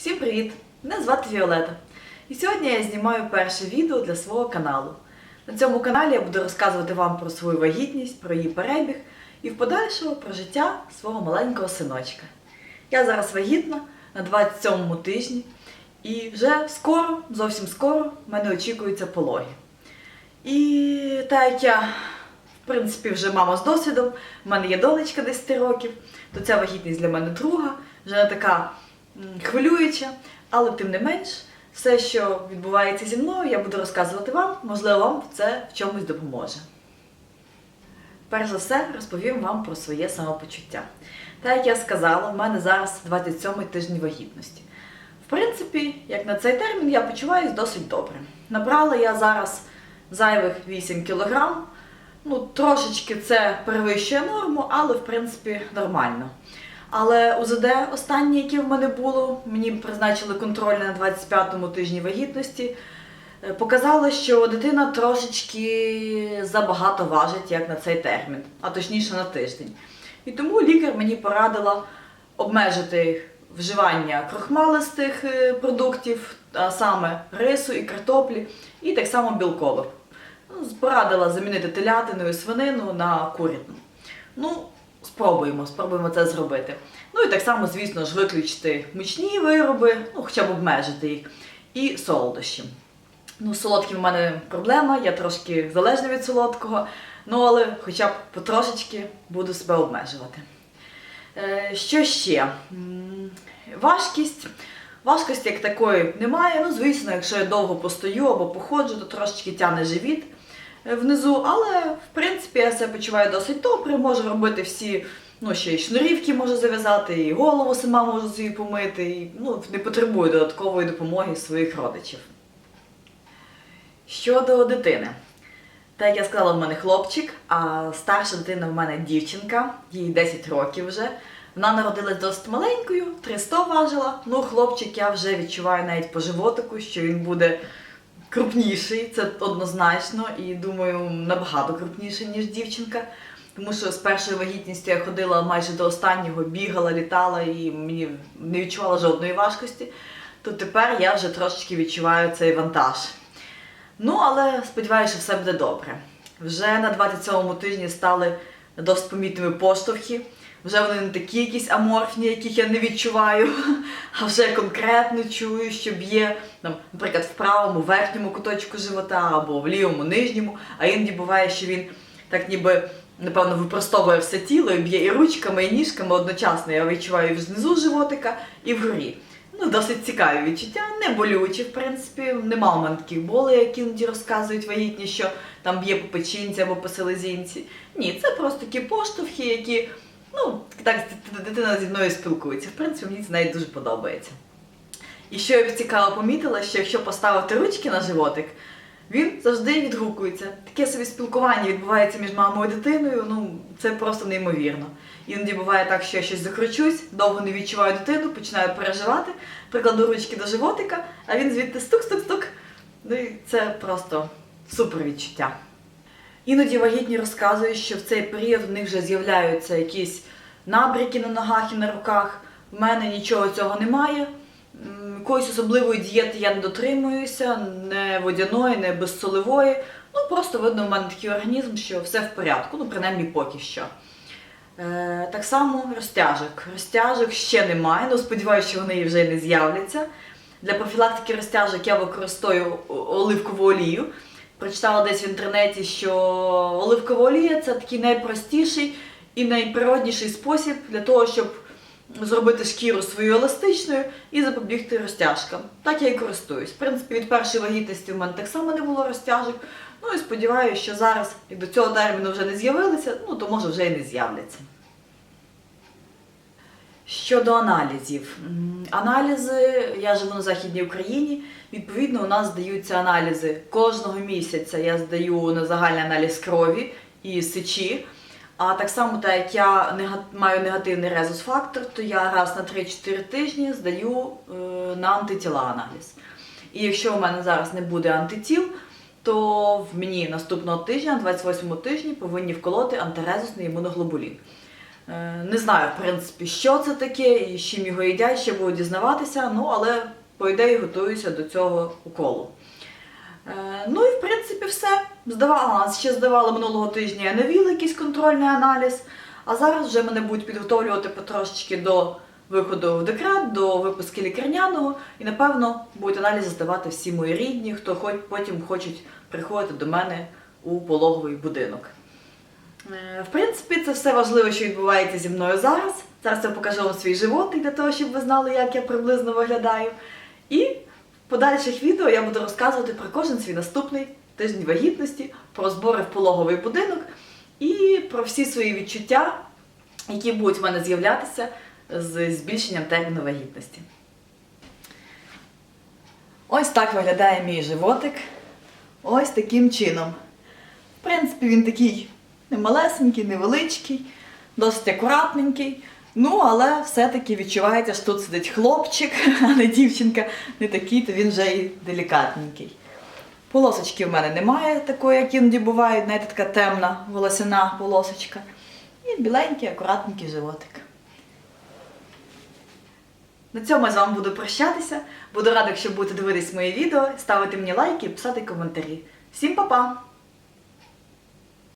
Всім привіт! Мене звати Віолета. І сьогодні я знімаю перше відео для свого каналу. На цьому каналі я буду розказувати вам про свою вагітність, про її перебіг і в подальшому про життя свого маленького синочка. Я зараз вагітна на 27-му тижні, і вже скоро, зовсім скоро, в мене очікуються пологи. І так як я, в принципі, вже мама з досвідом, в мене є донечка 10 років, то ця вагітність для мене друга, вже не така м, хвилююча, але тим не менш, все, що відбувається зі мною, я буду розказувати вам, можливо, вам це в чомусь допоможе. Перш за все, розповім вам про своє самопочуття. Так як я сказала, в мене зараз 27-й тиждень вагітності. В принципі, як на цей термін, я почуваюся досить добре. Набрала я зараз зайвих 8 кілограм. Ну, трошечки це перевищує норму, але в принципі нормально. Але УЗД останнє, яке в мене було, мені призначили контроль на 25-му тижні вагітності. е, Показало, що дитина трошечки забагато важить, як на цей термін, а точніше на тиждень. І тому лікар мені порадила обмежити вживання крохмалистих е, продуктів, а саме рису і картоплі, і так само білкових. Ну, Порадила замінити телятину і свинину на курятину. Ну, спробуємо, спробуємо це зробити. Ну і так само, звісно ж, виключити мучні вироби, ну, хоча б обмежити їх, і солодощі. Ну, з солодким в мене проблема, я трошки залежна від солодкого, ну але хоча б потрошечки буду себе обмежувати. Е, що ще? Важкість. Важкості як такої немає. Ну, звісно, якщо я довго постою або походжу, то трошечки тягне живіт внизу, але в принципі я себе почуваю досить добре, можу робити всі, ну ще й шнурівки можу зав'язати, і голову сама можу собі помити, і ну, не потребую додаткової допомоги своїх родичів. Щодо дитини. Так як я сказала, в мене хлопчик, а старша дитина в мене дівчинка, їй 10 років вже. Вона народилась досить маленькою, 300 важила. Ну, хлопчик я вже відчуваю навіть по животику, що він буде крупніший, це однозначно, і думаю, набагато крупніший, ніж дівчинка. Тому що з першою вагітністю я ходила майже до останнього, бігала, літала і мені не відчувала жодної важкості. То тепер я вже трошечки відчуваю цей вантаж. Ну, але сподіваюся, що все буде добре. Вже на 27-му тижні стали досить помітними поштовхи. Вже вони не такі якісь аморфні, яких я не відчуваю, а вже конкретно чую, що б'є, там, наприклад, в правому верхньому куточку живота або в лівому нижньому, а іноді буває, що він так ніби, напевно, випростовує все тіло і б'є і ручками, і ніжками одночасно. Я відчуваю і знизу животика, і вгорі. Ну, досить цікаві відчуття, не болючі, в принципі. Нема у мене таких болей, як іноді розказують вагітні, що там б'є по печінці або по селезінці. Ні, це просто такі поштовхи, які, ну, так дитина зі мною спілкується. В принципі, мені це навіть дуже подобається. І що я цікаво помітила, що якщо поставити ручки на животик, він завжди відгукується. Таке собі спілкування відбувається між мамою і дитиною. Ну це просто неймовірно. Іноді буває так, що я щось закручусь, довго не відчуваю дитину, починаю переживати, прикладу ручки до животика, а він звідти стук-стук-стук. Ну і це просто супер відчуття. Іноді вагітні розказують, що в цей період в них вже з'являються якісь набряки на ногах і на руках. В мене нічого цього немає. Якоїсь особливої дієти я не дотримуюся, не водяної, не безсолевої. Ну просто видно, в мене такий організм, що все в порядку, ну принаймні поки що. Е, так само розтяжок. Розтяжок ще немає, ну сподіваюся, що вони вже не з'являться. Для профілактики розтяжок я використовую оливкову олію. Прочитала десь в інтернеті, що оливкова олія це такий найпростіший і найприродніший спосіб для того, щоб зробити шкіру свою еластичною і запобігти розтяжкам. Так я і користуюсь. В принципі, від першої вагітності в мене так само не було розтяжок. Ну і сподіваюся, що зараз, як до цього терміну вже не з'явилися, ну то може вже і не з'являться. Щодо аналізів. Аналізи, я живу на Західній Україні. Відповідно, у нас здаються аналізи кожного місяця. Я здаю на загальний аналіз крові і сечі. А так само, так як я маю негативний резус-фактор, то я раз на 3-4 тижні здаю е, на антитіла аналіз. І якщо у мене зараз не буде антитіл, то в мені наступного тижня, 28 тижні, повинні вколоти антирезусний імуноглобулін. Е, Не знаю, в принципі, що це таке і з чим його їдять, ще буду дізнаватися, ну але по ідеї готуюся до цього уколу. Е, Ну і в принципі все. Здавала, ще здавала минулого тижня я не віла якийсь контрольний аналіз, а зараз вже мене будуть підготовлювати потрошечки до виходу в декрет, до випуски лікарняного, і напевно будуть аналізи здавати всі мої рідні, хто хоч потім хочуть приходити до мене у пологовий будинок. Е, В принципі, це все важливе, що відбувається зі мною зараз. Зараз я покажу вам свій животик для того, щоб ви знали, як я приблизно виглядаю. І в подальших відео я буду розказувати про кожен свій наступний тиждень вагітності, про збори в пологовий будинок і про всі свої відчуття, які будуть в мене з'являтися з збільшенням терміну вагітності. Ось так виглядає мій животик. Ось таким чином. В принципі, він такий не малесенький, невеличкий, досить акуратненький. Ну, але все-таки відчувається, що тут сидить хлопчик, а не дівчинка. Не такий, то він вже і делікатненький. Полосочки в мене немає такої, як іноді буває, знаєте, така темна волосяна полосочка. І біленький, акуратненький животик. На цьому я з вами буду прощатися. Буду рада, якщо будете дивитись мої відео, ставити мені лайки і писати коментарі. Всім па-па!